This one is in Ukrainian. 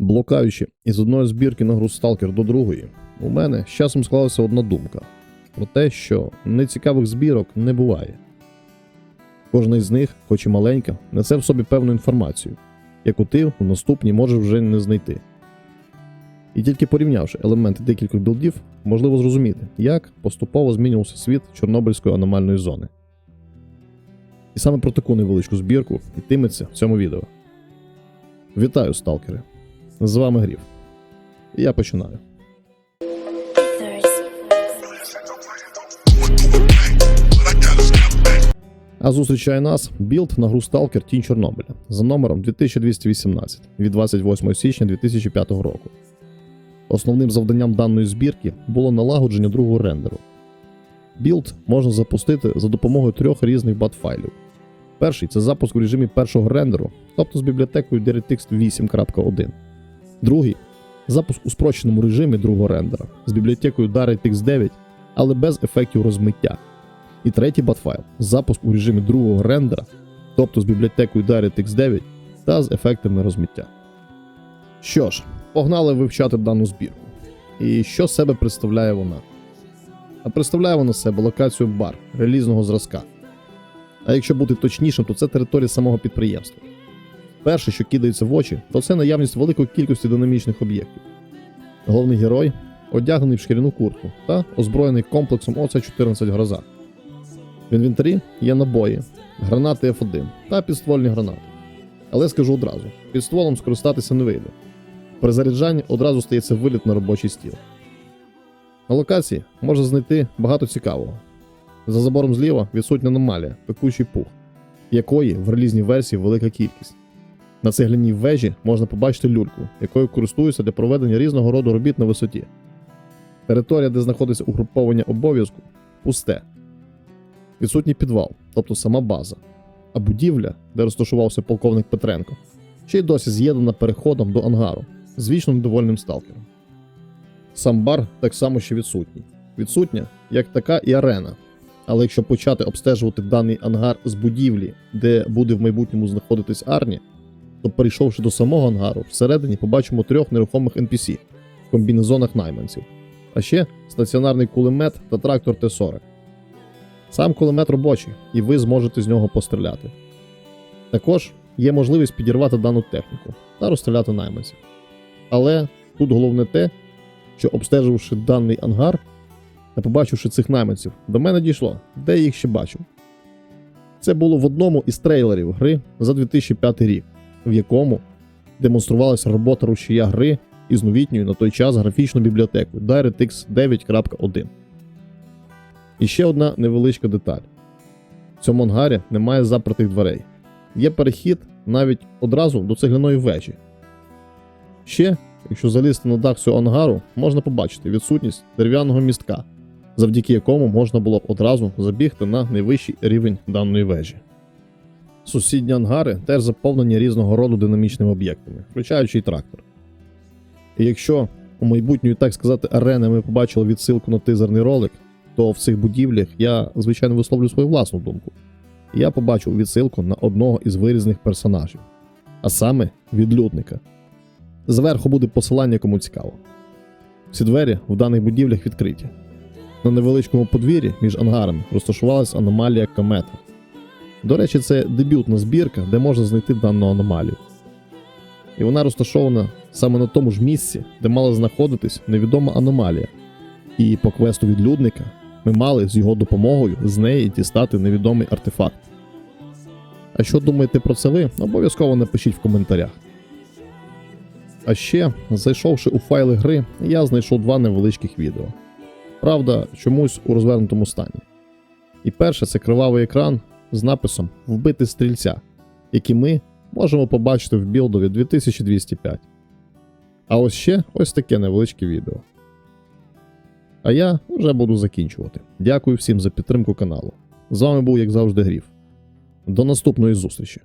Блукаючи із одної збірки на гру Stalker до другої, у мене з часом склалася одна думка про те, що нецікавих збірок не буває. Кожна із них, хоч і маленька, несе в собі певну інформацію, яку ти в наступній можеш вже не знайти. І тільки порівнявши елементи декількох білдів, можливо зрозуміти, як поступово змінювався світ Чорнобильської аномальної зони. І саме про таку невеличку збірку йтиметься в цьому відео. Вітаю, сталкери! З вами Гріф. Я починаю. А зустрічає нас білд на гру Stalker Тінь Чорнобиля за номером 2218 від 28 січня 2005 року. Основним завданням даної збірки було налагодження другого рендеру. Білд можна запустити за допомогою трьох різних бат-файлів. Перший це запуск в режимі першого рендеру, тобто з бібліотекою DirectX 8.1. Другий запуск у спрощеному режимі другого рендера з бібліотекою DirectX 9, але без ефектів розмиття. І третій батфайл запуск у режимі другого рендера, тобто з бібліотекою DirectX 9 та з ефектами розмиття. Що ж, погнали вивчати дану збірку. І що себе представляє вона? А представляє вона себе локацію бар релізного зразка. А якщо бути точнішим, то це територія самого підприємства. Перше, що кидається в очі, то це наявність великої кількості динамічних об'єктів. Головний герой одягнений в шкіряну куртку та озброєний комплексом ОЦ-14 Гроза. В інвентарі є набої, гранати F1 та підствольні гранати. Але скажу одразу: під стволом скористатися не вийде. При заряджанні одразу стається виліт на робочий стіл. На локації можна знайти багато цікавого. За забором зліва відсутня аномалія, пекучий пух, якої в релізній версії велика кількість. На цегляній вежі можна побачити люльку, якою користуються для проведення різного роду робіт на висоті. Територія, де знаходиться угруповання обов'язку, пусте. Відсутній підвал, тобто сама база. А будівля, де розташувався полковник Петренко, ще й досі з'єднана переходом до ангару з вічно недовольним сталкером. Сам бар так само ще відсутній. Відсутня, як така і арена. Але якщо почати обстежувати даний ангар з будівлі, де буде в майбутньому знаходитись Арні, то перейшовши до самого ангару, всередині побачимо трьох нерухомих NPC в комбінезонах найманців, а ще стаціонарний кулемет та трактор Т-40. Сам кулемет робочий, і ви зможете з нього постріляти. Також є можливість підірвати дану техніку та розстріляти найманців. Але тут головне те, що обстеживши даний ангар та побачивши цих найманців, до мене дійшло, де я їх ще бачив. Це було в одному із трейлерів гри за 2005 рік, в якому демонструвалася робота рушія гри із новітньою на той час графічною бібліотекою DirectX 9.1. І ще одна невеличка деталь: в цьому ангарі немає запертих дверей. Є перехід навіть одразу до цегляної вежі. Ще, якщо залізти на дах цього ангару, можна побачити відсутність дерев'яного містка, завдяки якому можна було б одразу забігти на найвищий рівень даної вежі. Сусідні ангари теж заповнені різного роду динамічними об'єктами, включаючи й трактор. І якщо у майбутньої, так сказати, арени ми побачили відсилку на тизерний ролик, то в цих будівлях я, звичайно, висловлю свою власну думку. Я побачив відсилку на одного із вирізних персонажів, а саме відлюдника. Зверху буде посилання, кому цікаво. Всі двері в даних будівлях відкриті. На невеличкому подвір'ї між ангарами розташувалась аномалія комета. До речі, це дебютна збірка, де можна знайти дану аномалію. І вона розташована саме на тому ж місці, де мала знаходитись невідома аномалія. І по квесту відлюдника ми мали з його допомогою з неї дістати невідомий артефакт. А що думаєте про це ви? Обов'язково напишіть в коментарях. А ще, зайшовши у файли гри, я знайшов два невеличких відео. Правда, чомусь у розвернутому стані. І перше це кривавий екран з написом Вбити стрільця, який ми можемо побачити в білдові 2205. А ось ще ось таке невеличке відео. А я вже буду закінчувати. Дякую всім за підтримку каналу. З вами був, як завжди, Гріф. До наступної зустрічі!